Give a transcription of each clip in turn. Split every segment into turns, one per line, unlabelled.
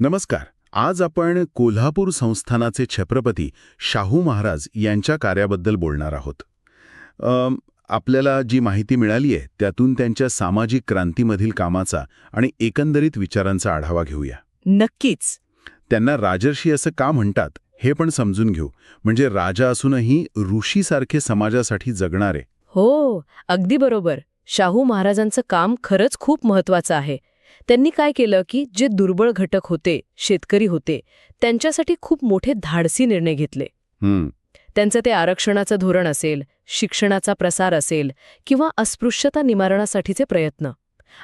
नमस्कार. आज आपण कोल्हापूर संस्थानाचे छत्रपती शाहू महाराज यांच्या कार्याबद्दल बोलणार आहोत. आपल्याला जी माहिती मिळाली आहे त्यातून त्यांच्या सामाजिक क्रांतीमधील कामाचा आणि एकंदरीत विचारांचा आढावा घेऊया.
नक्कीच.
त्यांना राजर्षी असं का म्हणतात हे पण समजून घेऊ. म्हणजे राजा असूनही ऋषीसारखे समाजासाठी जगणारे.
हो अगदी बरोबर. शाहू महाराजांचं काम खरंच खूप महत्वाचं आहे. त्यांनी काय केलं की जे दुर्बळ घटक होते शेतकरी होते त्यांच्यासाठी खूप मोठे धाडसी निर्णय घेतले. त्यांचं ते आरक्षणाचं धोरण असेल शिक्षणाचा प्रसार असेल किंवा अस्पृश्यता निवारणासाठीचे प्रयत्न.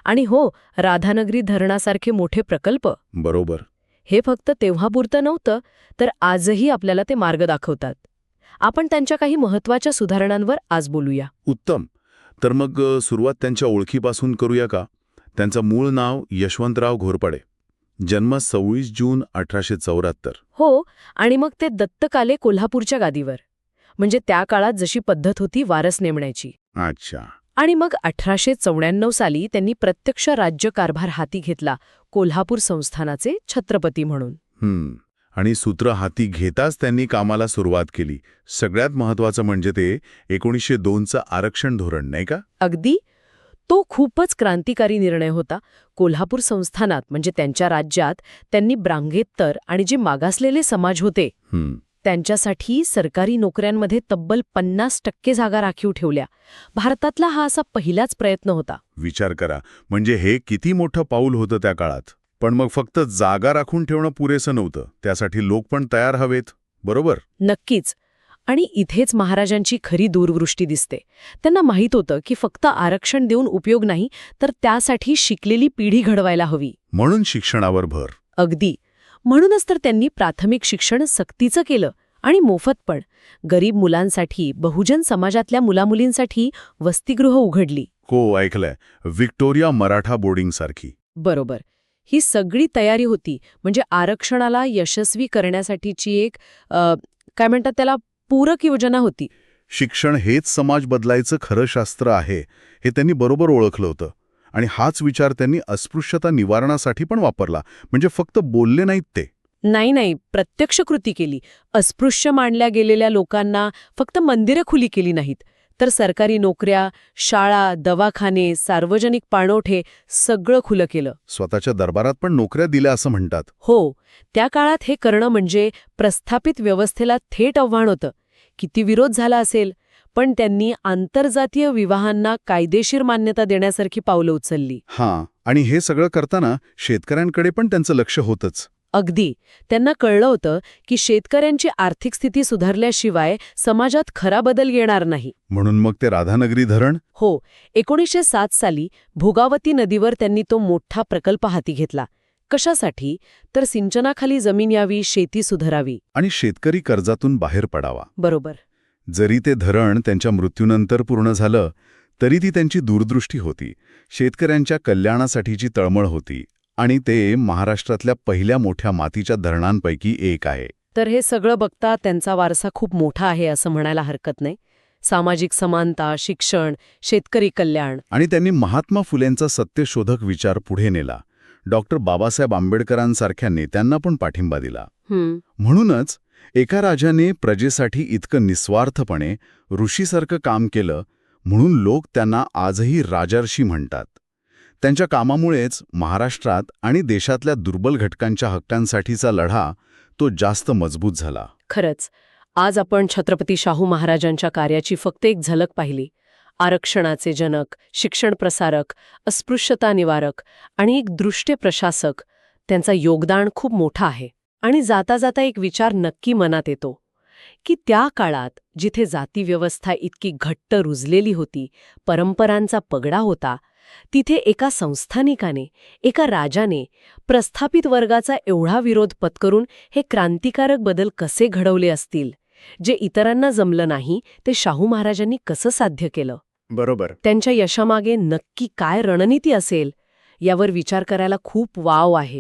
आणि हो राधानगरी धरणासारखे मोठे प्रकल्प.
बरोबर.
हे फक्त तेव्हापुरतं नव्हतं तर आजही आपल्याला ते मार्ग दाखवतात. आपण त्यांच्या काही महत्त्वाच्या सुधारणांवर आज बोलूया.
उत्तम. तर मग सुरुवात त्यांच्या ओळखीपासून करूया का? त्यांचं मूळ नाव यशवंतराव घोरपडे. जन्म सव्वीस जून अठराशे चौऱ्याहत्तर.
हो आणि मग ते दत्तकाले कोल्हापूरच्या गादीवर. म्हणजे त्या काळात जशी पद्धत होती वारस नेमण्याची.
अच्छा.
आणि मग अठराशे चौऱ्याण्णव साली त्यांनी प्रत्यक्ष राज्यकारभार हाती घेतला कोल्हापूर संस्थानाचे छत्रपती म्हणून.
आणि सूत्र हाती घेताच त्यांनी कामाला सुरुवात केली. सगळ्यात महत्वाचं म्हणजे ते एकोणीसशे दोनचं आरक्षण धोरण नाही का?
अगदी. तो खूपच क्रांतिकारी निर्णय होता. कोल्हापूर संस्थानात म्हणजे त्यांच्या राज्यात त्यांनी ब्रांगेत्तर आणि जे मागासलेले समाज होते. त्यांच्यासाठी सरकारी नोकऱ्यांमध्ये तब्बल पन्नास टक्के जागा राखीव ठेवल्या. भारतातला हा असा पहिलाच प्रयत्न होता.
विचार करा. म्हणजे हे किती मोठं पाऊल होतं त्या काळात? पण मग फक्त जागा राखून ठेवणं पुरेसं नव्हतं. त्यासाठी लोक पण तयार हवेत. बरोबर?
नक्कीच. आणि इथेच महाराजांची खरी दूरदृष्टी दिसते. त्यांना माहीत होतं की फक्त आरक्षण देऊन उपयोग नाही तर त्यासाठी शिकलेली पिढी घडवायला हवी.
म्हणून शिक्षणावर भर.
अगदी. म्हणूनच तर त्यांनी प्राथमिक शिक्षण सक्तीचं केलं आणि मोफत पण. गरीब मुलांसाठी बहुजन समाजातल्या मुलामुलींसाठी वसतिगृह उघडली.
हो ऐकलंय? व्हिक्टोरिया मराठा बोर्डिंग सारखी
बरोबर. ही सगळी तयारी होती. म्हणजे आरक्षणाला यशस्वी करण्यासाठीची एक अ, काय म्हणतात त्याला? पूरक योजना होती.
शिक्षण हेच समाज बदलायचं खरं शास्त्र आहे हे त्यांनी बरोबर ओळखलं होतं. आणि हाच विचार त्यांनी अस्पृश्यता निवारणासाठी पण वापरला. म्हणजे फक्त बोलले नाहीत ते.
नाही नाही. प्रत्यक्ष कृती केली. अस्पृश्य मानल्या गेलेल्या लोकांना फक्त मंदिरं खुली केली नाहीत. तर सरकारी नोकऱ्या शाळा दवाखाने सार्वजनिक पाणवठे सगळं खुलं केलं.
स्वतःच्या दरबारात पण नोकऱ्या दिल्या असं म्हणतात.
हो. त्या काळात हे करणं म्हणजे प्रस्थापित व्यवस्थेला थेट आव्हान होतं. किती विरोध झाला असेल पण त्यांनी आंतरजातीय विवाहांना कायदेशीर मान्यता देण्यासारखी पावलं उचलली.
हां आणि हे सगळं करताना शेतकऱ्यांकडे पण त्यांचं लक्ष होतंच.
अगदी. त्यांना कळलं होतं की शेतकऱ्यांची आर्थिक स्थिती सुधारल्याशिवाय समाजात खरा बदल येणार नाही.
म्हणून मग ते राधानगरी धरण?
हो एकोणीसशे सात साली भोगावती नदीवर त्यांनी तो मोठा प्रकल्प हाती घेतला. कशासाठी? तर सिंचनाखाली जमीन यावी शेती सुधारावी.
आणि शेतकरी कर्जातून बाहेर पडावा.
बरोबर.
जरी ते धरण त्यांच्या मृत्यूनंतर पूर्ण झालं तरी ती त्यांची दूरदृष्टी होती. शेतकऱ्यांच्या कल्याणासाठीची तळमळ होती. आणि ते महाराष्ट्रातल्या पहिल्या मोठ्या मातीच्या धरणांपैकी एक आहे.
तर हे सगळं बघता त्यांचा वारसा खूप मोठा आहे असं म्हणायला हरकत नाही. सामाजिक समानता शिक्षण शेतकरी कल्याण.
आणि त्यांनी महात्मा फुलेंचा सत्यशोधक विचार पुढे नेला. डॉक्टर बाबासाहेब आंबेडकरांसारख्या नेत्यांना पण पाठिंबा दिला. म्हणूनच एका राजाने प्रजेसाठी इतकं निस्वार्थपणे ऋषीसारखं काम केलं म्हणून लोक त्यांना आजही राजर्षी म्हणतात. त्यांच्या कामामुळेच महाराष्ट्रात आणि देशातल्या दुर्बल घटकांच्या हक्कांसाठीचा लढा तो जास्त मजबूत झाला.
खरंच आज आपण छत्रपती शाहू महाराजांच्या कार्याची फक्त एक झलक पाहिली. आरक्षणाचे जनक शिक्षण प्रसारक अस्पृश्यता निवारक आणि एक दृष्टे प्रशासक त्यांचा योगदान खूप मोठा आहे. आणि जाता जाता एक विचार नक्की मनात येतो की त्या काळात जिथे जातीव्यवस्था इतकी घट्ट रुजलेली होती परंपरांचा पगडा होता तिथे एका संस्थानिकाने एका राजाने प्रस्थापित वर्गाचा एवढा विरोध पत्करून हे क्रांतिकारक बदल कसे घडवले असतील? जे इतरांना जमलं नाही ते शाहू महाराजांनी कसं साध्य केलं?
बरोबर.
त्यांच्या यशामागे नक्की काय रणनीती असेल यावर विचार करायला खूप वाव आहे.